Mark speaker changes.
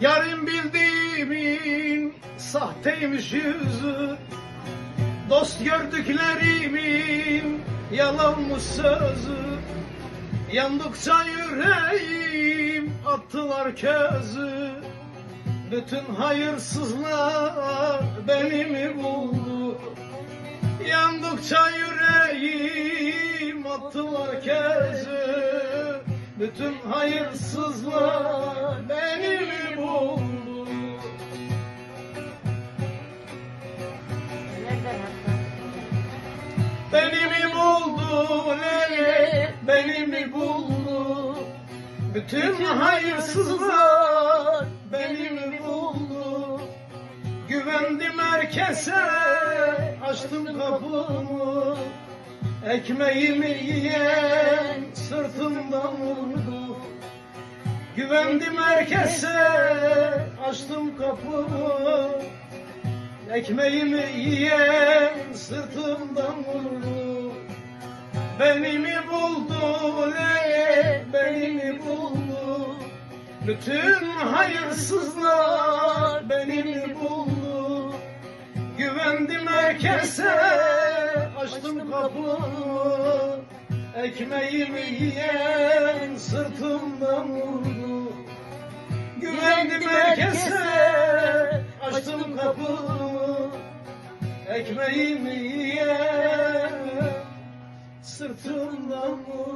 Speaker 1: Yarın bildiğimin sahteymiş yüzü. Dost gördüklerimin yalanmış sözü? Yandıkça yüreğim attılar közü. Bütün hayırsızlar beni mi buldu? Yandıkça yüreğim attılar közü. Bütün hayırsızlar Leyli Beni mi buldu? Bütün hayırsızlar Beni mi buldu? Güvendim herkese Açtım kapımı. Ekmeğimi yiyen Sırtımdan vurdu. Güvendim herkese Açtım kapımı. Ekmeğimi yiyen sırtımdan vurdu Beni mi buldu le beni mi buldu? Bütün hayırsızlar beni mi buldu? Güvendim herkese açtım kapımı. Ekmeğimi yiyen sırtımdan vurdu Güvendim herkese açtım kapımı. Ekmeğimi yiyen sırtımdan vur